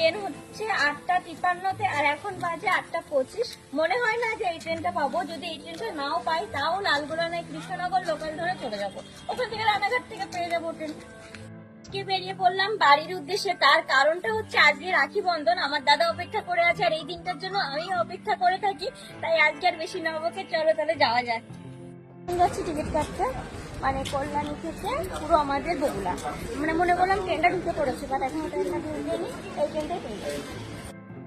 Train হচ্ছে আটটা তিপ্পান্নতে আর এখন বাজে আটটা পঁচিশ। মনে হয় না যে এই ট্রেনটা পাবো। যদি এই ট্রেনটা নাও পাই, তাও লালগোলা নয় কৃষ্ণনগর লোকাল ধরে চলে যাব। ওখান থেকে রানাঘাট থেকে পেয়ে যাব ট্রেন আজকে বেরিয়ে পড়লাম বাড়ির উদ্দেশ্যে। তার কারণটা হচ্ছে আজকে রাখি বন্ধন। আমার দাদা অপেক্ষা করে আছে আর এই দিনটার জন্য আমি অপেক্ষা করে থাকি। তাই আজকে আর বেশি নবকে চলো তাহলে যাওয়া যাক। যাচ্ছি টিকিট কাটতে। মানে কল্যাণী থেকে পুরো আমাদের বগুলা মানে মনে করলাম ট্রেনটা ঢুকে পড়েছে বাট এখন ট্রেনটা ঢুকেনি, এই ট্রেনটাই পেয়ে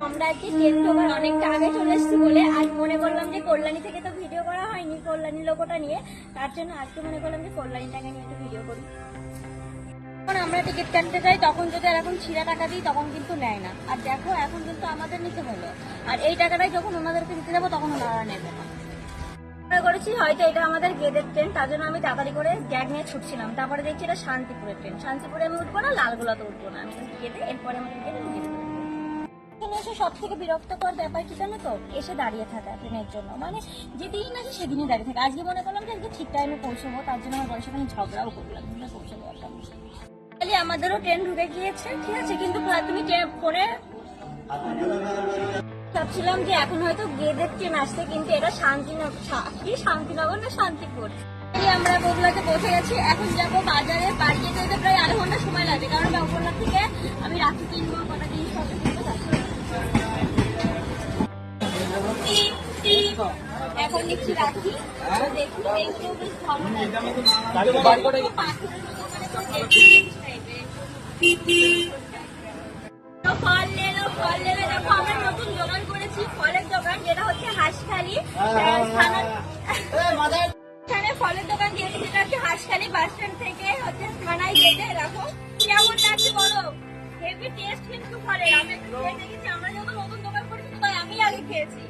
আমরা আজকে ট্রেন ঢোকার অনেকটা আগে চলে এসেছি বলে আজ মনে করলাম যে কল্যাণী থেকে তো ভিডিও করা হয়নি, কল্যাণী লোকটা নিয়ে। তার জন্য আজকে মনে করলাম যে কল্যাণীটাকে নিয়ে একটু ভিডিও করি। যখন আমরা টিকিট কাটতে যাই, তখন যদি এরকম ছিঁড়া টাকা দিই, তখন কিন্তু নেয় না। আর দেখো, এখন কিন্তু আমাদের নিতে হলো। আর এই টাকাটাই যখন ওনাদেরকে দিতে যাব, তখন ওনারা নেবে। না মনে করেছি, হয়তো এটা আমাদের গেদের ট্রেন তার জন্য আমি তাড়াতাড়ি করে গ্যাগ নিয়ে ছুটছিলাম। তারপরে দেখছি এটা শান্তিপুরের ট্রেন শান্তিপুরে আমি উঠবো না, লালগোলাতে উঠবো না। আমি গেদে, এরপরে আমাকে গেদে এসে সব থেকে বিরক্তকর ব্যাপার কি জানো তো? এসে দাঁড়িয়ে থাকা ট্রেনের জন্য। মানে যেদিন আছে সেদিনই দাঁড়িয়ে থাকে। আজকে মনে করলাম যে ঠিক টাইমে পৌঁছবো, তার জন্য আমার বয়সের সাথে ঝগড়াও করলাম না। খালি আমাদেরও ট্রেন ঢুকে গিয়েছে, ঠিক আছে? কিন্তু তুমি ট্রেন- ফোনে ভাবছিলাম যে এখন হয়তো গেদের ট্রেন আসছে কিন্তু এটা শান্তিনগর কি শান্তিনগর না শান্তিপুর? আমরা বগুলাতে পৌঁছে গেছি। এখন যাব বাজারে। বাড়ি যেতে যেতে প্রায় আধা ঘণ্টা সময় লাগে কারণ বগুলা থেকে আমি রাখি কিনবো কটা জিনিসপত্র কিনবো এখন দেখছি রাখি। দেখি বেশ ভালো। করেছি ফলের দোকান যেটা হচ্ছে হাঁসখালি ফলের দোকান হাঁসখালি বাস স্ট্যান্ড থেকে কেমন লাগছে হেভি টেস্ট কিন্তু আমি খেয়েছি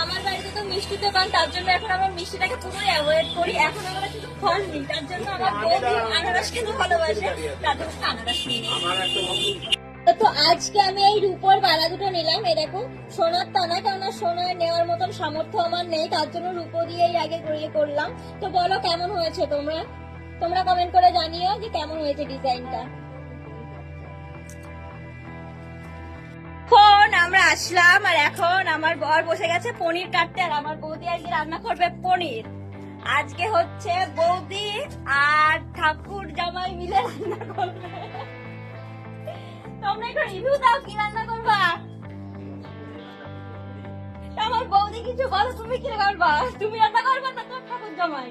আমার বাড়িতে তো মিষ্টি দোকান, তার জন্য এখন আমরা মিষ্টিটাকে পুরোই অ্যাভয়েড করি। এখন আমরা শুধু তার জন্য আমার বৌদি আনারস খেতে ভালোবাসে তার জন্য আনারস তো আজকে আমি এই রূপোর বালা দুটো নিলাম এই দেখো সোনার তা না কারণ সোনার নেওয়ার মতন সামর্থ্য আমার নেই তার জন্য রূপো দিয়েই আগে করিয়ে করলাম। তো বলো কেমন হয়েছে তোমরা? তোমরা কমেন্ট করে জানিও যে কেমন হয়েছে ডিজাইনটা। এখন আমরা আসলাম আর এখন আমার বর বসে গেছে পনির কাটতে আর আমার বৌদি আজকে রান্না করবে পনির। আজকে হচ্ছে বৌদি আর ঠাকুর জামাই মিলে রান্না করবে। তোমরা একটু রিভিউ দাও কি রান্না করবা? আমার বৌদি কিছু বলো তুমি কি করবা? তুমি রান্না করবা না তোর ঠাকুর জামাই?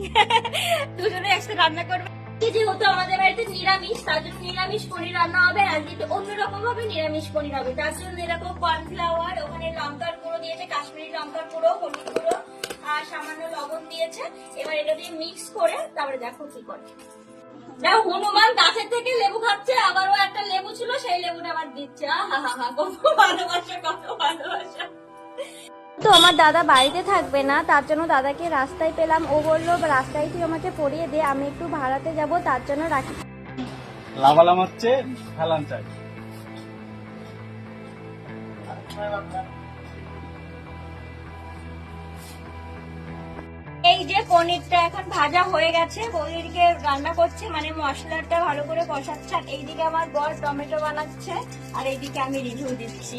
দুজনে একসাথে রান্না করবে। যেহেতু আমাদের বাড়িতে নিরামিষ, তার জন্য নিরামিষ পনির রান্না হবে আজকে অন্যরকম ভাবে নিরামিষ পনির হবে। তার জন্য এরকম কর্নফ্লাওয়ার ওখানে লঙ্কার গুঁড়ো দিয়েছে, কাশ্মীরি লঙ্কার গুঁড়ো, হলুদ গুঁড়ো, আর সামান্য লবণ দিয়েছে। এবার এটা দিয়ে মিক্স করে তারপরে দেখো কি করে। দেখো, হনুমান গাছের থেকে লেবু খাচ্ছে, আবারও একটা লেবু ছিল, সেই লেবুটা আবার দিচ্ছে। আহা হা হা, কত ভালোবাসা কত ভালোবাসা। তো আমার দাদা বাড়িতে থাকবে না তার জন্য দাদাকে রাস্তায় পেলাম। ও বলল রাস্তায় তুই আমাকে পড়িয়ে দে আমি একটু ভাড়াতে যাব তার জন্য রাখি। লাভালাম হচ্ছে ফেলান চাই। এই যে পনিরটা এখন ভাজা হয়ে গেছে পনিরকে রান্না করছে মানে মশলাটা ভালো করে কষাচ্ছে আর এইদিকে আমার বর টমেটো বানাচ্ছে আর এইদিকে আমি রিভিউ দিচ্ছি।